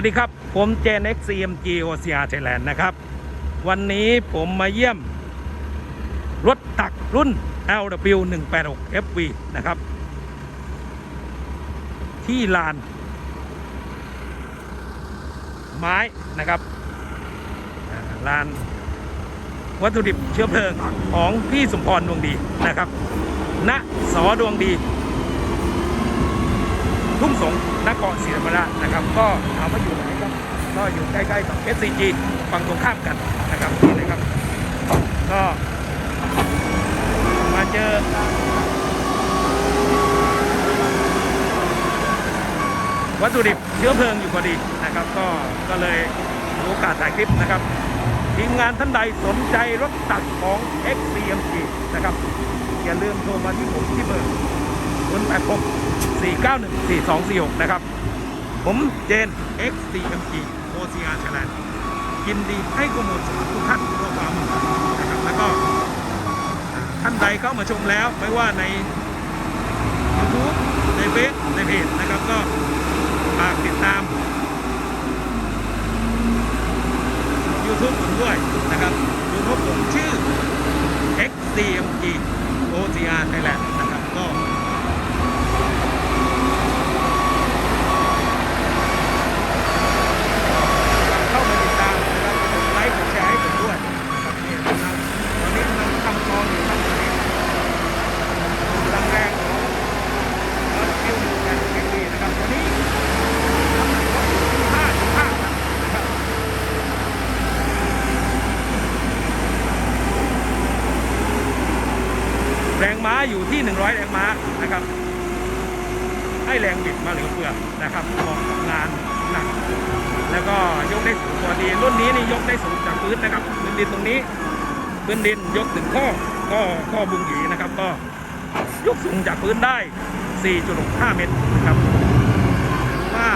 วัสดีครับ ผมเจน X CMG OCR Thailand นะครับ วันนี้ผมมาเยี่ยม รถตักรุ่น LW 186 FV นะครับ ที่ลาน ไม้นะครับลาน วัตถุดิบเชื้อเพลิงของพี่สมพรดวงดีนะครับ ณ สอดวงดี ทุ่ง สงนครศรีธรรมราชนะครับ ก็ถามว่าอยู่ไหนครับก็อยู่ใกล้ๆกับ SCG ฝั่งตรงข้ามกันนะครับนี่นะครับ ก็มาเจอวัตถุดิบเชื้อเพลิงอยู่พอดีนะครับ ก็ก็เลยมีโอกาสถ่ายคลิปนะครับทีมงานท่านใดสนใจรถตักของ XCMG นะครับ อย่าลืมโทรมาที่ผมที่เบอร์086 491 4246 นะครับ ผมเจน XCMG OCR Thailand ยินดีให้ข้อมูลสำหรับทุกท่านทั่วฟ้ามนะครับแล้วก็ท่านใดเข้ามาชมแล้ว ไม่ว่าใน YouTube ในเฟซในเพจนะครับก็ฝากติดตาม YouTube ผมด้วยนะครับ YouTube ผมชื่อ XCMG OCR Thailand นะครับ ก็ เข้ามาติดตามนะครับกดไลค์กดแชร์ให้ผมด้วยนะครับนี่นะครับตอนนี้กำลังทำกองอยู่ครับตอนนี้กำลังแรงของรถคิวแอนด์เอ็กซ์ดีนะครับวันนี้น้ำหนักรถอยู่ที่ห้าสิบห้าตันนะครับแร งม้าอยู่ที่ 100 แรงม้านะครับ ให้แรงบิดมาเหลือเฟือนะครับเหมาะกับงานหนัก แล้วก็ยกได้สูงกว่าดีรุ่นนี้นี่ยกได้สูงจากพื้นนะครับพื้นดินตรงนี้พื้นดินยกถึงข้อก็ข้อบุงหยีนะครับ ก็ยกสูงจากพื้นได้ 4.65 เมตรนะครับว่า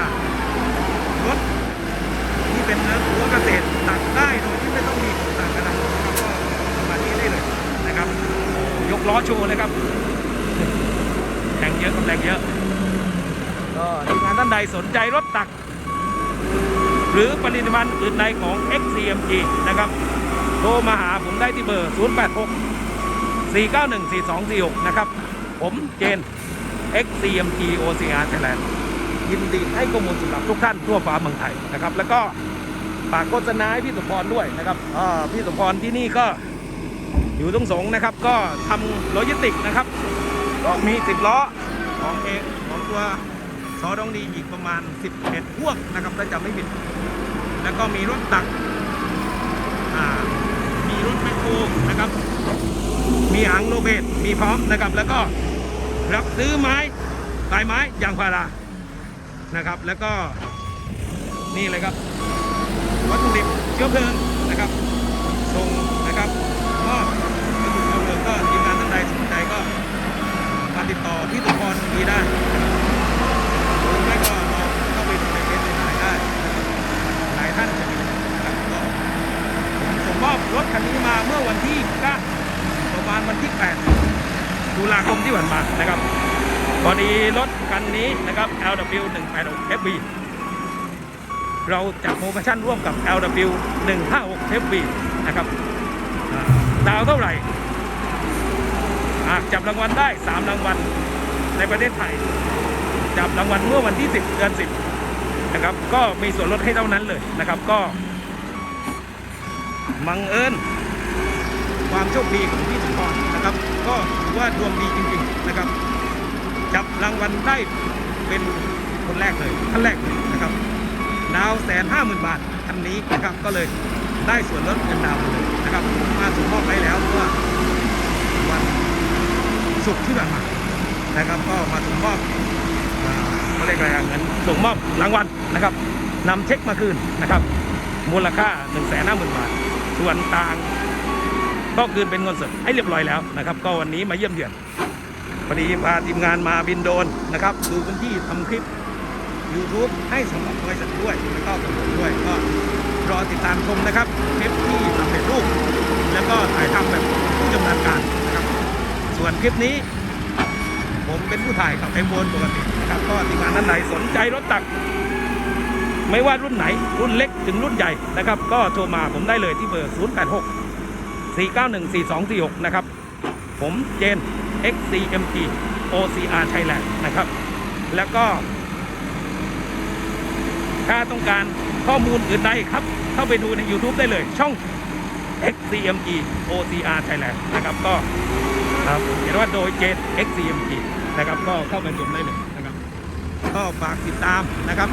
รถที่เป็นเนื้อหัวเกษตรตัดได้โดยที่ไม่ต้องมีของต่างกันนะครับก็ประมาณนี้ได้เลยนะครับ ยก ล้อโชว์เลยครับแรงเยอะกับแรงเยอะ ก็ทีมงานท่านใดสนใจรถตัก หรือผลิตภัณฑ์อื่นใดของ XCMG นะครับ โทรมาหาผมได้ที่เบอร์ 086 491 4246 นะครับ ผมเจน XCMG OCR Thailand ยินดีให้ข้อมูลสำหรับทุกท่านทั่วฟ้าเมืองไทยนะครับ แล้วก็ฝากโฆษณาให้พี่สมพรด้วยนะครับพี่สมพรที่นี่ก็ อยู่ตรงสงนะครับก็ทำโลจิสติกนะครับก็มี10ล้อของเองของตัวซอดองดีอีกประมาณ 11พวกนะครับถ้าจำไม่ผิด แล้วก็มีรถตักมีรถแมคโครนะครับ มีหางโลเบตมีพร้อมนะครับ แล้วก็รับซื้อไม้ลายไม้ยางพารานะครับ แล้วก็นี่เลยครับ วัตถุดิบเชื้อเพลิงนะครับส่งนะครับมอบวัตถุดิบเชื้อเพลิงก็ทีมงานท่านใดสนใจก็มาติดต่อที่ตุพรดีได้หรือไม่ก็ลองเข้าไปดูในเฟซในไลน์ได้นะครับหลายท่านจะมีนะครับก็ผมส่งมอบรถคันนี้มาเมื่อวันที่9ประมาณ วันที่ 8 ตุลาคมที่ผ่านมานะครับพอดีรถคันนี้นะครับ LW 186 FB เราจัดโปรโมชั่นร่วมกับ LW 156 FB นะครับดาวเท่าไหร่หากจับรางวัลได้ 3 รางวัลในประเทศไทย จับรางวัลเมื่อวันที่ 10 เดือน 10 นะครับ ก็มีส่วนลดให้เท่านั้นเลยนะครับ ก็มังเอิญความโชคดีของพี่สมพรนะครับ ก็ถือ ว่าดวงดีจริงๆนะครับ จับรางวัลได้เป็นคนแรกเลยท่านแรกเลยนะครับดาวแสนห้าหมื่นบาทคันนี้นะครับก็เลยได้ส่วนลดเงินดาวน์ไปเลยนะครับผมมาส่งมอบไปแล้วเมื่อวันศุกร์ที่ผ่านมานะครับ ก็มาส่งมอบเขาเรียกอะไรอะเงินส่งมอบรางวัลนะครับนำเช็คมาคืนนะครับ มูลค่า1นึ่งแสนห้าหมื่นบาท ส่วนต่าง ก็คืนเป็นเงินสดให้เรียบร้อยแล้วนะครับ ก็วันนี้มาเยี่ยมเยือนพอดีพาทีมงานมาบินโดรนนะครับดูพื้นที่ทำคลิป YouTube ให้สำหรับบริษัทด้วยแล้วก็กับผมด้วยก็รอติดตามชมนะครับคลิปที่สำเร็จรูป แล้วก็ถ่ายทำแบบผู้ชำนาญการนะครับ ส่วนคลิปนี้ ผมเป็นผู้ถ่ายกับไอโฟนปกตินะครับก็ทีมงานท่านใดสนใจรถตัก ไม่ว่ารุ่นไหนรุ่นเล็กถึงรุ่นใหญ่นะครับ ก็โทรมาผมได้เลยที่เบอร์ 086 491 4246 นะครับ ผมเจน XCMG OCR Thailand นะครับ แล้วก็ ถ้าต้องการข้อมูลอื่นใดครับ เข้าไปดูใน YouTube ได้เลยช่อง XCMG OCR Thailand นะครับก็ครับเห็นว่าโดยเจน XCMG นะครับก็เข้ามาชมได้เลยนะครับ ก็ฝากติดตามนะครับ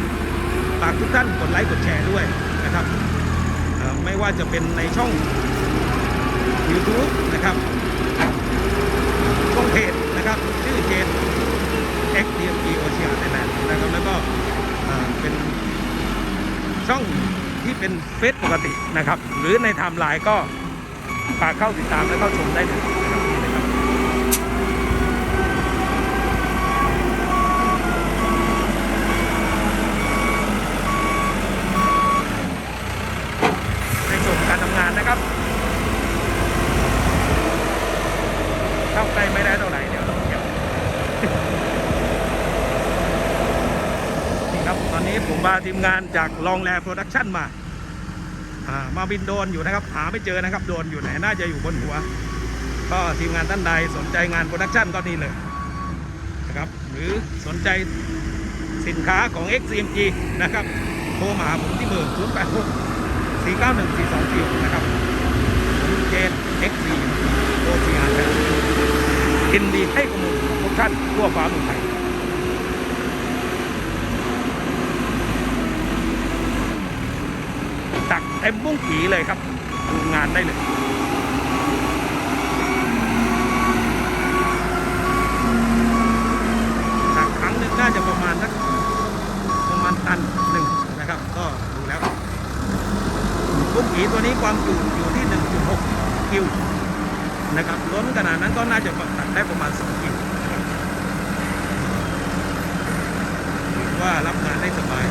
ฝากทุกท่านกดไลค์กดแชร์ด้วยนะครับไม่ว่าจะเป็นในช่อง YouTube นะครับช่องเพจนะครับชื่อเจน XDMG OCR Thailand นะครับแล้วก็เอ่อเป็นช่องที่เป็นเฟซปกตินะครับ หรือในไทม์ไลน์ก็ฝากเข้าติดตามและเข้าชมได้เลยนะครับนี่นะครับ ในส่วนของการทำงานนะครับ เข้าใกล้ไม่ได้เท่าไหร่เดี๋ยวเดี๋ยว นี้ผมพาทีมงานจากลองแลโปรดักชั่นมา อ่า มาบินโดนอยู่นะครับ หาไม่เจอนะครับ โดนอยู่ไหน น่าจะอยู่บนหัว ก็ทีมงานท่านใดสนใจงานโปรดักชั่นก็นี่เลยนะครับ หรือสนใจสินค้าของ XCMG นะครับ โทรมาหาผมที่เบอร์086 491 4 2 4นะครับผมเจน XC โอทีอาร์ยินดีให้ข้อมูลทุกท่านทั่วฟ้าเมืองไทย ตักเต็มบุ้งผีเลยครับ ดูงานได้เลยตักครั้งหนึ่งน่าจะประมาณสักประมาณตันหนึ่งนะครับ ก็ดูแล้วลูกผีตัวนี้ความจุอยู่ที่ 1.6กิวนะครับล้นขนาดนั้นก็น่าจะตัดได้ประมาณ2กิวนะครับถือว่ารับงานได้สบาย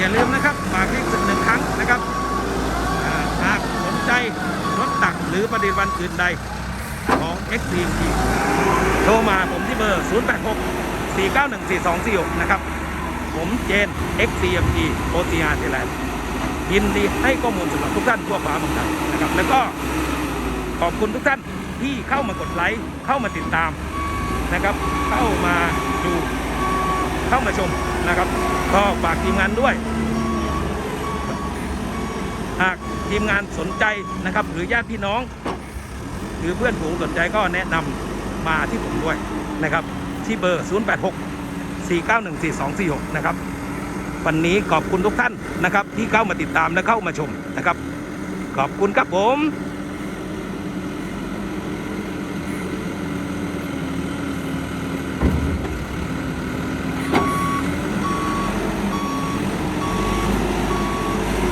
อย่าลืมนะครับฝากที่สุดหนึ่งครั้งนะครับหากสนใจรถตักหรือปฏิบัติอื่นใดของ x t m โทรมาผมที่เบอร์ 086 491 4246 นะครับ ผมเจน XCMG OCR Thailand ยินดีให้ข้อมูลสำหรับทุกท่านทั่วฟ้าเมืองไทยนะครับ แล้วก็ขอบคุณทุกท่านที่เข้ามากดไลค์เข้ามาติดตามนะครับ เข้ามาดูเข้ามาชม นะครับ ก็ฝากทีมงานด้วย หากทีมงานสนใจนะครับ หรือญาติพี่น้อง หรือเพื่อนฝูงสนใจก็แนะนำมาที่ผมด้วยนะครับ ที่เบอร์ 086 4914246 นะครับ วันนี้ขอบคุณทุกท่านนะครับ ที่เข้ามาติดตามและเข้ามาชมนะครับ ขอบคุณครับผม